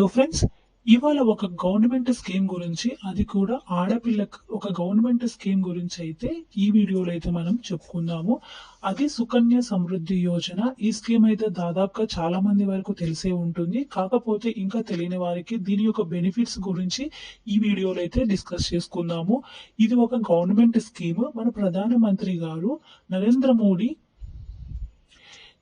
Hello friends ఇవాళ ఒక government scheme గురించి అది కూడా ఆడపిల్లకు ఒక గవర్నమెంట్ స్కీమ్ గురించి అయితే ఈ వీడియోలో అయితే మనం చెప్పుకుందాము. అది సుకన్య సమృద్ధి యోజన. ఈ స్కీమ్ అయితే దాదాపుగా చాలా మంది వరకు తెలిసే ఉంటుంది. కాకపోతే ఇంకా తెలియని వారికి దీని యొక్క బెనిఫిట్స్ గురించి ఈ వీడియోలో అయితే డిస్కస్ చేసుకుందాము. ఇది ఒక గవర్నమెంట్ స్కీమ్ మన ప్రధానమంత్రి గారు నరేంద్ర మోడీ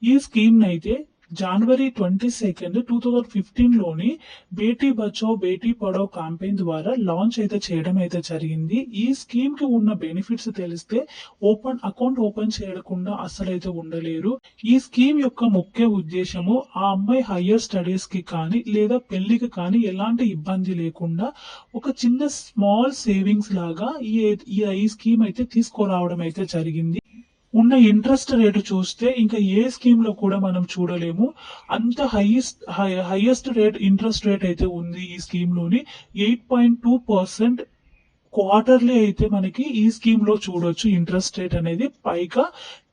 ఈ స్కీమ్ అయితే January twenty second two thousand ఫిఫ్టీన్లోని Beti Bachao Beti Padhao campaign ద్వారా లాంచ్ అయితే చేయడం అయితే జరిగింది. ఈ స్కీమ్కి ఉన్న బెనిఫిట్స్ తెలిస్తే ఓపెన్ అకౌంట్ ఓపెన్ చేయకుండా అసలు అయితే ఉండలేరు. ఈ స్కీమ్ యొక్క ముఖ్య ఉద్దేశము ఆ అమ్మాయి హయ్యర్ స్టడీస్కి కానీ లేదా పెళ్ళికి కానీ ఎలాంటి ఇబ్బంది లేకుండా ఒక చిన్న స్మాల్ సేవింగ్స్ లాగా ఈ- ఈ స్కీమ్ అయితే తీసుకురావడం అయితే జరిగింది. ఉన్న ఇంట్రెస్ట్ రేటు చూస్తే ఇంకా ఏ స్కీమ్లో కూడా మనం చూడలేము. అంత highest highest rate interest rate అయితే ఉంది ఈ స్కీమ్లోని. Eight point two percent quarterly అయితే మనకి ఈ స్కీమ్లో చూడొచ్చు ఇంట్రెస్ట్ రేట్ అనేది. పైగా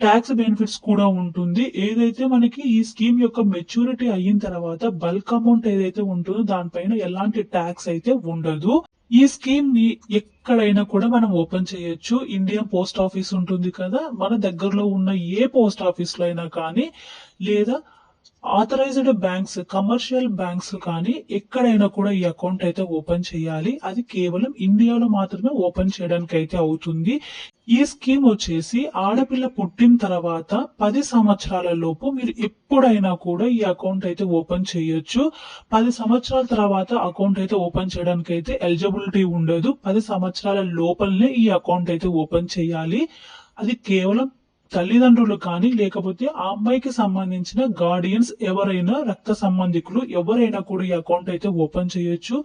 ట్యాక్స్ బెనిఫిట్స్ కూడా ఉంటుంది. ఏదైతే మనకి ఈ స్కీమ్ యొక్క మెచ్యూరిటీ అయిన తర్వాత బల్క్ అమౌంట్ ఏదైతే ఉంటుందో దానిపైన ఎలాంటి ట్యాక్స్ అయితే ఉండదు. ఈ స్కీమ్ని ఎక్కడైనా కూడా మనం ఓపెన్ చేయొచ్చు. ఇండియన్ పోస్ట్ ఆఫీస్ ఉంటుంది కదా మన దగ్గరలో ఉన్న ఏ పోస్ట్ ఆఫీస్లో అయినా కానీ లేదా ఆథరైజ్డ్ బ్యాంక్స్ కమర్షియల్ బ్యాంక్స్ కానీ ఎక్కడైనా కూడా ఈ అకౌంట్ అయితే ఓపెన్ చేయాలి. అది కేవలం ఇండియాలో మాత్రమే ఓపెన్ చేయడానికి అయితే అవుతుంది. ఈ స్కీమ్ వచ్చేసి ఆడపిల్ల పుట్టిన తర్వాత పది సంవత్సరాల లోపు మీరు ఎప్పుడైనా కూడా ఈ అకౌంట్ అయితే ఓపెన్ చేయొచ్చు. పది సంవత్సరాల తర్వాత అకౌంట్ అయితే ఓపెన్ చేయడానికి అయితే ఎలిజిబిలిటీ ఉండదు. పది సంవత్సరాల లోపలనే ఈ అకౌంట్ అయితే ఓపెన్ చేయాలి. అది కేవలం తల్లిదండ్రులు కానీ లేకపోతే ఆ అమ్మాయికి సంబంధించిన గార్డియన్స్ ఎవరైనా రక్త సంబంధికులు ఎవరైనా కూడా ఈ అకౌంట్ అయితే ఓపెన్ చేయొచ్చు.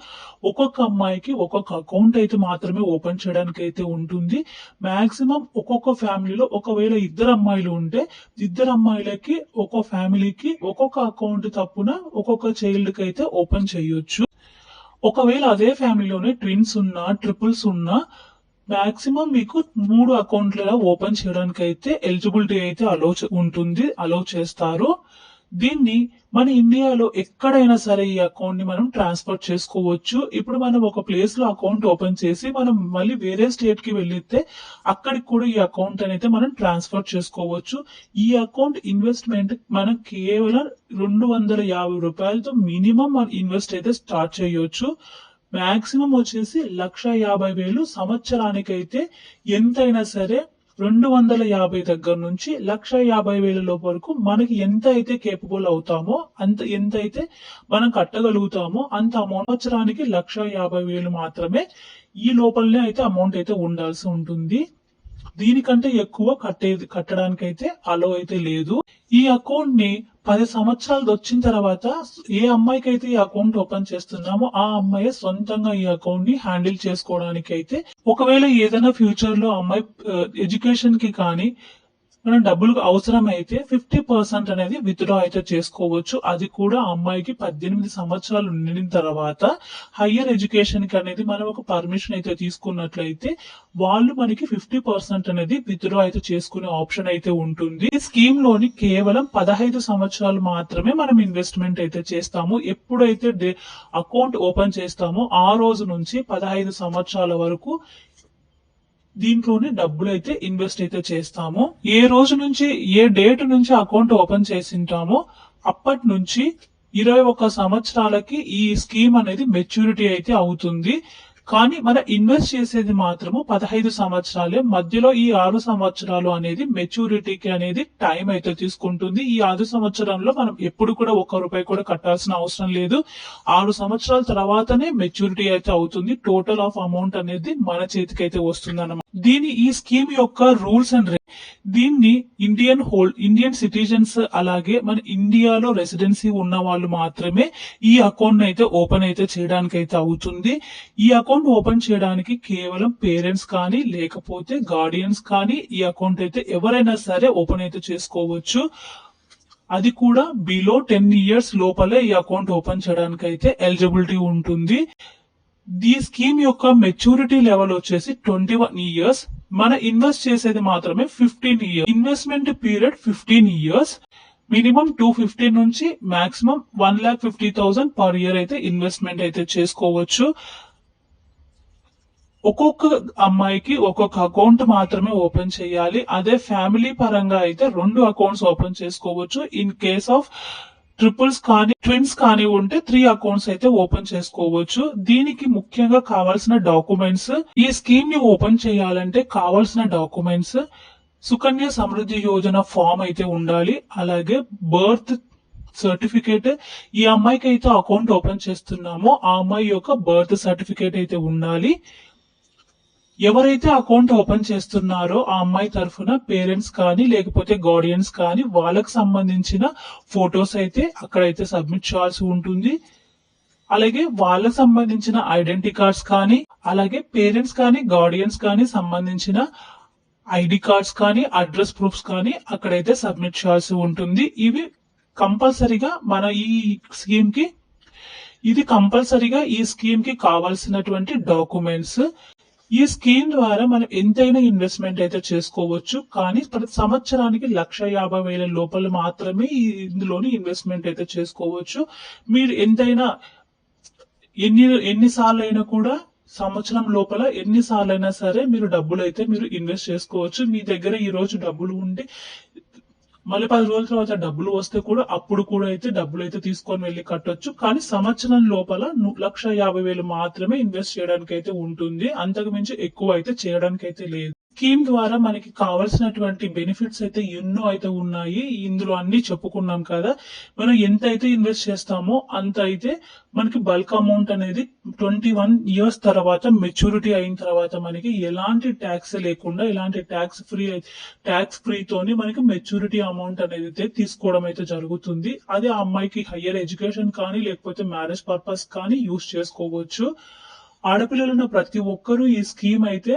ఒక్కొక్క అమ్మాయికి ఒక్కొక్క అకౌంట్ అయితే మాత్రమే ఓపెన్ చేయడానికి అయితే ఉంటుంది. మాక్సిమం ఒక్కొక్క ఫ్యామిలీలో ఒకవేళ ఇద్దరు అమ్మాయిలు ఉంటే ఇద్దరు అమ్మాయిలకి ఒక్కొక్క ఫ్యామిలీకి ఒక్కొక్క అకౌంట్ తప్పున ఒక్కొక్క చైల్డ్కి అయితే ఓపెన్ చేయొచ్చు. ఒకవేళ అదే ఫ్యామిలీలోనే ట్విన్స్ ఉన్నా ట్రిపుల్స్ ఉన్నా మాక్సిమం మీకు మూడు అకౌంట్ల ఓపెన్ చేయడానికి అయితే ఎలిజిబిలిటీ అయితే అలో ఉంటుంది అలో చేస్తారు. దీన్ని మన ఇండియాలో ఎక్కడైనా సరే ఈ అకౌంట్ని మనం ట్రాన్స్ఫర్ చేసుకోవచ్చు. ఇప్పుడు మనం ఒక ప్లేస్లో అకౌంట్ ఓపెన్ చేసి మనం మళ్ళీ వేరే స్టేట్కి వెళ్ళితే అక్కడికి కూడా ఈ అకౌంట్ అనేది మనం ట్రాన్స్ఫర్ చేసుకోవచ్చు. ఈ అకౌంట్ ఇన్వెస్ట్మెంట్ మనం కేవలం రెండు వందల యాభై రూపాయలతో మినిమం మనం ఇన్వెస్ట్ అయితే స్టార్ట్ చేయొచ్చు. మ్యాక్సిమం వచ్చేసి లక్ష యాభై వేలు సంవత్సరానికైతే ఎంతైనా సరే రెండు వందల యాభై దగ్గర నుంచి లక్ష యాభై వేల లోపు వరకు మనకి ఎంత అయితే కేపబుల్ అవుతామో అంత ఎంత అయితే మనం కట్టగలుగుతామో అంత అమౌంట్ సంవత్సరానికి లక్ష యాభై వేలు మాత్రమే ఈ లోపలనే అయితే అమౌంట్ అయితే ఉండాల్సి ఉంటుంది. దీనికంటే ఎక్కువ కట్టేది కట్టడానికి అయితే అలో అయితే లేదు. ఈ అకౌంట్ని పది సంవత్సరాలు వచ్చిన తర్వాత ఏ అమ్మాయికి అయితే ఈ అకౌంట్ ఓపెన్ చేస్తున్నామో ఆ అమ్మాయి సొంతంగా ఈ అకౌంట్ని హ్యాండిల్ చేసుకోవడానికి అయితే ఒకవేళ ఏదైనా ఫ్యూచర్లో అమ్మాయి uh, ఎడ్యుకేషన్కి కానీ మనం డబ్బులు అవసరం అయితే ఫిఫ్టీ పర్సెంట్ అనేది విత్డ్రా అయితే చేసుకోవచ్చు. అది కూడా అమ్మాయికి పద్దెనిమిది సంవత్సరాలు నిండిన తర్వాత హయ్యర్ ఎడ్యుకేషన్కి అనేది మనం ఒక పర్మిషన్ అయితే తీసుకున్నట్లయితే వాళ్ళు మనకి ఫిఫ్టీ పర్సెంట్ అనేది విత్డ్రా అయితే చేసుకునే ఆప్షన్ అయితే ఉంటుంది. ఈ స్కీమ్లోని కేవలం పదహైదు సంవత్సరాలు మాత్రమే మనం ఇన్వెస్ట్మెంట్ అయితే చేస్తాము. ఎప్పుడైతే అకౌంట్ ఓపెన్ చేస్తామో ఆ రోజు నుంచి పదహైదు సంవత్సరాల వరకు దీంట్లోనే డబ్బులు అయితే ఇన్వెస్ట్ అయితే చేస్తాము. ఏ రోజు నుంచి ఏ డేట్ నుంచి అకౌంట్ ఓపెన్ చేసింటామో అప్పటి నుంచి ఇరవై ఒక్క సంవత్సరాలకి ఈ స్కీమ్ అనేది మెచ్యూరిటీ అయితే అవుతుంది. కానీ మన ఇన్వెస్ట్ చేసేది మాత్రము పదహైదు సంవత్సరాలే మధ్యలో ఈ ఆరు సంవత్సరాలు అనేది మెచ్యూరిటీకి అనేది టైం అయితే తీసుకుంటుంది. ఈ ఆరు సంవత్సరంలో మనం ఎప్పుడు కూడా ఒక్క రూపాయి కూడా కట్టాల్సిన అవసరం లేదు. ఆరు సంవత్సరాల తర్వాతనే మెచ్యూరిటీ అయితే అవుతుంది. టోటల్ ఆఫ్ అమౌంట్ అనేది మన చేతికి అయితే వస్తుంది అన్నమాట దీని ఈ స్కీమ్ యొక్క రూల్స్ అండ్ దీన్ని ఇండియన్ హోల్డ్ ఇండియన్ సిటిజన్స్ అలాగే మన ఇండియాలో రెసిడెన్సీ ఉన్న వాళ్ళు మాత్రమే ఈ అకౌంట్ అయితే ఓపెన్ అయితే చేయడానికి అయితే అవుతుంది. ఈ అకౌంట్ ఓపెన్ చేయడానికి కేవలం పేరెంట్స్ కానీ లేకపోతే గార్డియన్స్ కానీ ఈ అకౌంట్ అయితే ఎవరైనా సరే ఓపెన్ అయితే చేసుకోవచ్చు. అది కూడా బిలో టెన్ ఇయర్స్ లోపలే ఈ అకౌంట్ ఓపెన్ చేయడానికి అయితే ఎలిజిబిలిటీ ఉంటుంది. ఈ స్కీమ్ యొక్క మెచ్యూరిటీ లెవెల్ వచ్చేసి ట్వంటీ వన్ ఇయర్స్ మన ఇన్వెస్ట్ చేసేది మాత్రమే fifteen years investment period fifteen years minimum two fifty నుంచి maximum one lakh fifty thousand per year అయితే ఇన్వెస్ట్మెంట్ అయితే చేసుకోవచ్చు. ఒక్కొక్క అమ్మాయికి ఒక్కొక్క అకౌంట్ మాత్రమే ఓపెన్ చేయాలి. అదే ఫ్యామిలీ పరంగా అయితే రెండు అకౌంట్స్ ఓపెన్ చేసుకోవచ్చు. ఇన్ కేస్ ఆఫ్ ట్రిపుల్స్ కానీ ట్విన్స్ కానీ ఉంటే త్రీ అకౌంట్స్ అయితే ఓపెన్ చేసుకోవచ్చు. దీనికి ముఖ్యంగా కావాల్సిన డాక్యుమెంట్స్ ఈ స్కీమ్ని ఓపెన్ చేయాలంటే కావాల్సిన డాక్యుమెంట్స్ సుకన్య సమృద్ధి యోజన ఫామ్ అయితే ఉండాలి. అలాగే బర్త్ సర్టిఫికేట్ ఈ అమ్మాయికి అయితే అకౌంట్ ఓపెన్ చేస్తున్నామో. ఆ అమ్మాయి యొక్క బర్త్ సర్టిఫికేట్ అయితే ఉండాలి. ఎవరైతే అకౌంట్ ఓపెన్ చేస్తున్నారో ఆ అమ్మాయి తరఫున పేరెంట్స్ కానీ లేకపోతే గార్డియన్స్ కానీ వాళ్ళకి సంబంధించిన ఫొటోస్ అయితే అక్కడైతే సబ్మిట్ చేయాల్సి ఉంటుంది. అలాగే వాళ్ళకి సంబంధించిన ఐడెంటిటీ కార్డ్స్ కానీ అలాగే పేరెంట్స్ కానీ గార్డియన్స్ కానీ సంబంధించిన ఐడి కార్డ్స్ కానీ అడ్రస్ ప్రూఫ్స్ కానీ అక్కడైతే సబ్మిట్ చేయాల్సి ఉంటుంది. ఇవి కంపల్సరీగా మన ఈ స్కీమ్కి ఇది కంపల్సరీగా ఈ స్కీమ్కి కావాల్సినటువంటి డాక్యుమెంట్స్. ఈ స్కీమ్ ద్వారా మనం ఎంతైనా ఇన్వెస్ట్మెంట్ అయితే చేసుకోవచ్చు కానీ ప్రతి సంవత్సరానికి లక్ష యాభై వేల లోపల మాత్రమే ఇందులోని ఇన్వెస్ట్మెంట్ అయితే చేసుకోవచ్చు. మీరు ఎంతైనా ఎన్ని ఎన్నిసార్లు అయినా కూడా సంవత్సరం లోపల ఎన్నిసార్లు అయినా సరే మీరు డబ్బులు అయితే మీరు ఇన్వెస్ట్ చేసుకోవచ్చు. మీ దగ్గర ఈ రోజు డబ్బులు ఉంటే మళ్ళీ పది రోజుల తర్వాత డబ్బులు వస్తే కూడా అప్పుడు కూడా అయితే డబ్బులు అయితే తీసుకొని వెళ్ళి కట్టొచ్చు. కానీ సంవత్సరం లోపల లక్ష యాభై వేలు మాత్రమే ఇన్వెస్ట్ చేయడానికి అయితే ఉంటుంది. అంతకు మించి ఎక్కువ అయితే చేయడానికి అయితే లేదు. స్కీమ్ ద్వారా మనకి కావాల్సినటువంటి బెనిఫిట్స్ అయితే ఎన్నో అయితే ఉన్నాయి. ఇందులో అన్ని చెప్పుకున్నాం కదా. మనం ఎంత అయితే ఇన్వెస్ట్ చేస్తామో అంత అయితే మనకి బల్క్ అమౌంట్ అనేది ట్వంటీ వన్ ఇయర్స్ తర్వాత మెచ్యూరిటీ అయిన తర్వాత మనకి ఎలాంటి ట్యాక్స్ లేకుండా ఎలాంటి ట్యాక్స్ ఫ్రీ ట్యాక్స్ ఫ్రీతోని మనకి మెచ్యూరిటీ అమౌంట్ అనేది అయితే తీసుకోవడం అయితే జరుగుతుంది. అది ఆ అమ్మాయికి హయ్యర్ ఎడ్యుకేషన్ కానీ లేకపోతే మ్యారేజ్ పర్పస్ కానీ యూస్ చేసుకోవచ్చు. ఆడపిల్లలు ఉన్న ప్రతి ఒక్కరూ ఈ స్కీమ్ అయితే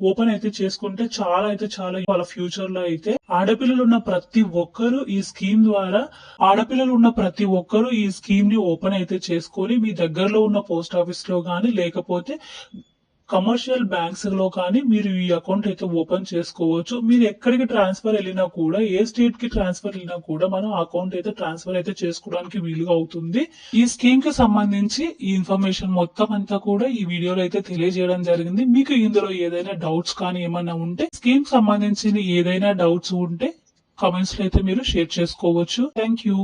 ఓపెన్ అయితే చేసుకుంటే చాలా అయితే చాలా వాళ్ళ ఫ్యూచర్లో అయితే ఆడపిల్లలు ఉన్న ప్రతి ఒక్కరు ఈ స్కీమ్ ద్వారా ఆడపిల్లలు ఉన్న ప్రతి ఒక్కరు ఈ స్కీమ్ని ఓపెన్ అయితే చేసుకొని మీ దగ్గరలో ఉన్న పోస్ట్ ఆఫీస్లో గాని లేకపోతే కమర్షియల్ బ్యాంక్స్లో కానీ మీరు ఈ అకౌంట్ అయితే ఓపెన్ చేసుకోవచ్చు. మీరు ఎక్కడికి ట్రాన్స్ఫర్ వెళ్ళినా కూడా ఏ స్టేట్కి ట్రాన్స్ఫర్ వెళ్ళినా కూడా మనం అకౌంట్ అయితే ట్రాన్స్ఫర్ అయితే చేసుకోవడానికి వీలుగా అవుతుంది. ఈ స్కీమ్కి సంబంధించి ఈ ఇన్ఫర్మేషన్ మొత్తం అంతా కూడా ఈ వీడియోలో అయితే తెలియజేయడం జరిగింది. మీకు ఇందులో ఏదైనా డౌట్స్ కానీ ఏమైనా ఉంటే స్కీమ్ సంబంధించిన ఏదైనా డౌట్స్ ఉంటే కామెంట్స్లో అయితే మీరు షేర్ చేసుకోవచ్చు. Thank you